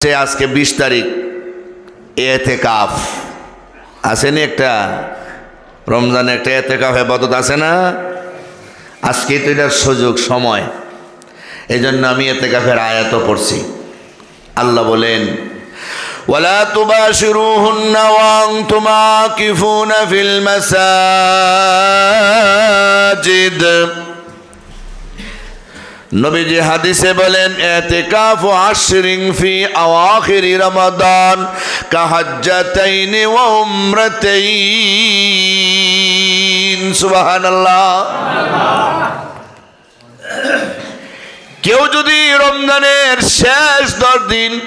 সে আজকে বিশ তারিখ এতে কাফ আসেনি একটা রমজানে একটা এতে কাফ হেবাদত আছে না আজকে তো এটার সুযোগ সময় এই জন্য আমি এতে কাফের আয়াত পড়ছি আল্লাহ বলেন ولا تباشروهن وانتم عاكفون في المساجد নবীজি হাদিসে বলেন, এতেকাফ আশরিং ফি আওয়াখির রমাদান কাহাজ্জাতাইন ওয়া উমরাতাইন। সুবহানাল্লাহ। কেউ যদি রমজানের শেষ দশ দিন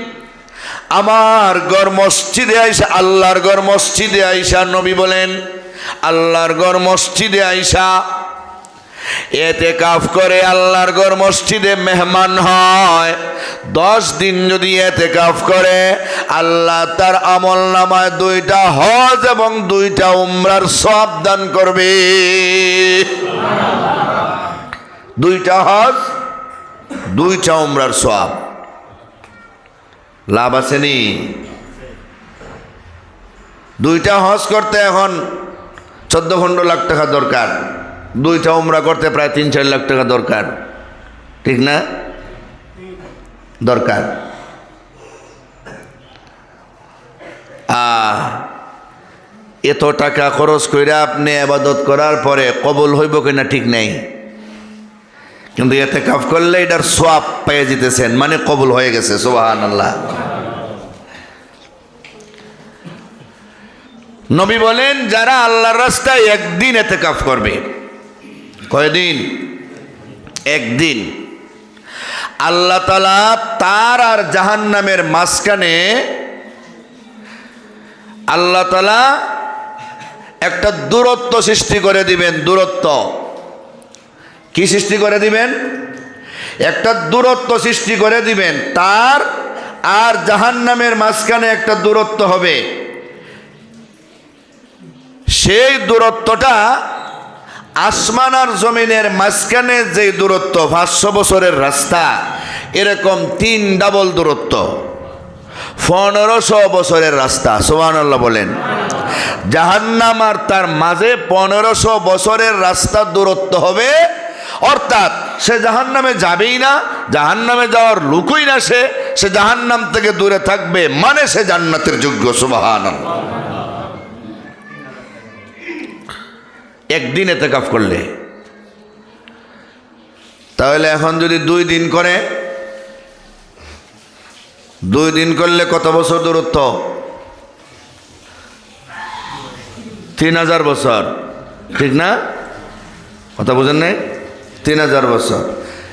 আমার গড় মসজিদে আইসা, আল্লাহর গড় মসজিদে আইসা, নবী বলেন, আল্লাহর গড় মসজিদে আইসা এতে কাফ করে আল্লাহর গড় মসজিদে মেহমান হয়। দশ দিন যদি এতে কাফ করে, আল্লাহ তার আমল নামায় দুইটা হজ এবং দুইটা উমরার সব দান করবে। দুইটা হজ, দুইটা উমরার সব লাভ আসেনি দুইটা হজ করতে এখন চোদ্দ পনেরো লাখ টাকা দরকার। দুইটা উমরা করতে প্রায় তিন, চার লাখ টাকা দরকার। ঠিক না? দরকার। এত টাকা খরচ করে আপনি আবাদত করার পরে কবল হইব কিনা ঠিক নেই। কিন্তু এতে কাফ করলে এটার সোয়াব পেয়ে যেতেছেন মানে কবুল হয়ে গেছে সোহান আল্লাহ নবী বলেন, যারা আল্লাহর রাস্তায় একদিন এতে কাফ করবে কয়দিন? একদিন। আল্লাহ তালা তার আর জাহান নামের মাঝখানে আল্লাহ তালা একটা দূরত্ব সৃষ্টি করে দিবেন, দূরত্ব। কি সৃষ্টি করে দিবেন? একটা দূরত্ব সৃষ্টি করে দিবেন, তার আর জাহান নামের মাঝখানে একটা দূরত্ব হবে। সেই দূরত্বটা আসমান আর জমিনের মাঝখানে যে দূরত্ব, পাঁচশো বছরের রাস্তা, এরকম তিন ডাবল দূরত্ব। পনেরোশো বছরের রাস্তা সোহান আল্লাহ বলেন। জাহান্নাম আর তার মাঝে পনেরোশো বছরের রাস্তা দূরত্ব হবে। অর্থাৎ সে জাহান্নামে যাবেই না, জাহান্নামে যাওয়ার লুকুই না সে সে জাহান্নাম থেকে দূরে থাকবে মানে সে জান্নাতের যোগ্য সুবাহান একদিন এতে কাফ করলে। তাহলে এখন যদি দুই দিন করে, দুই দিন করলে কত বছর দূরত্ব? তিন হাজার বছর। ঠিক না? কথা বুঝেন নাই? তিন হাজার বছর।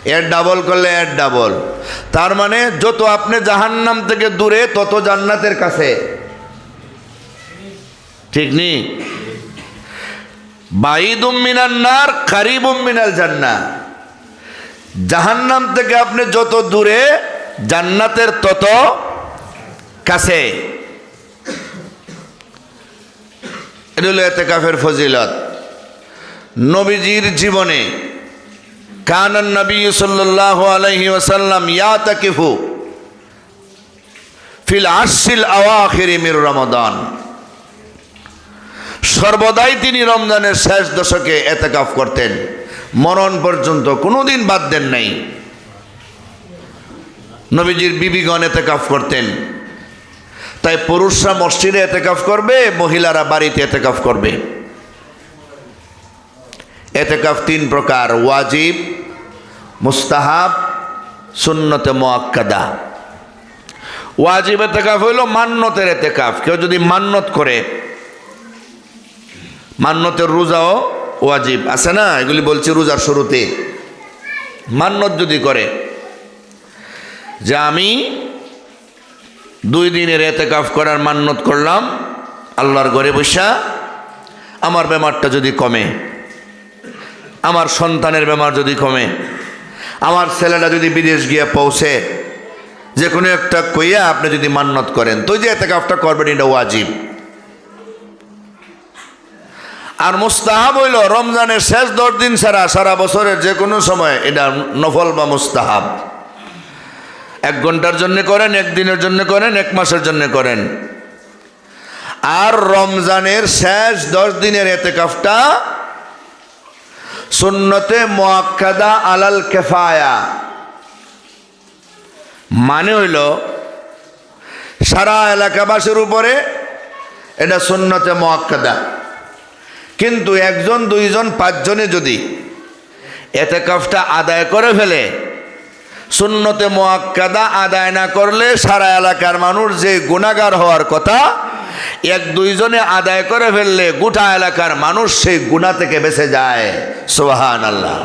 এর ডাবল করলে এর ডাবল তার মানে যত আপনি জাহান্নাম থেকে দূরে, তত জান্নাতের কাছে। ঠিক নি বাইদুম মিনার নার মিনাল জান্না জাহান্নাম থেকে আপনি যত দূরে, জান্নাতের তত কাছে। কাফের ফজিলত। নবীজির জীবনে কানন নবী সাল্লাহ আলহি ওসাল্লাম ইয়া তাকিফু ফিল আশিল আওয়াখির মির রমাদান। সর্বদাই তিনি রমজানের শেষ দশকে এতেকাফ করতেন। মরণ পর্যন্ত কোনোদিন বাদ দেন নাই। নবীজির বিবিগণ এতেকাফ করতেন। তাই পুরুষরা মসজিদে এতেকাফ করবে, মহিলারা বাড়িতে এতেকাফ করবে। এতেকাফ তিন প্রকার, ওয়াজিব, মুস্তাহাব, সুন্নতে মোয়াক্কাদা ওয়াজিব এতেকাফ হইল মান্যতের এতেকাফ। কেউ যদি মান্যত করে মান্যতের রোজাও ওয়াজিব। আছে না? এগুলি বলছি রোজার শুরুতে। মান্যত যদি করে, যে আমি দুই দিনের এতেকাফ করার মান্যত করলাম, আল্লাহর ঘরে বসা, আমার বেমারটা যদি কমে, আমার সন্তানের বেমার যদি কমে, আমার ছেলেটা যদি বিদেশ গিয়ে পৌঁছে, যে কোনো একটা কইয়া আপনি যদি মান্যত করেন, তো যে এতেকাফটা করবেন, এটা ওয়াজিব। আর মুস্তাহাব হইল রমজানের শেষ দশ দিন ছাড়া সারা বছরের যে কোনো সময় এটা নফল বা মুস্তাহাব। এক ঘণ্টার জন্য করেন একদিনের জন্য করেন, এক মাসের জন্য করেন। আর রমজানের শেষ দশ দিনের এতে কাফটা সুন্নতে মোয়াক্কাদা আলাল কেফায়া। মানে হইল সারা এলাকাবাসীর উপরে এটা সুন্নতে মোয়াক্কাদা কিন্তু একজন, দুইজন, পাঁচজনে যদি এতে কাফটা আদায় করে ফেলে শূন্যতে মোয়াক্কাদা আদায় না করলে সারা এলাকার মানুষ যে গুণাগার হওয়ার কথা, এক, দুইজনে আদায় করে ফেললে গোটা এলাকার মানুষ সেই গুণা থেকে বেঁচে যায়। সোহান আল্লাহ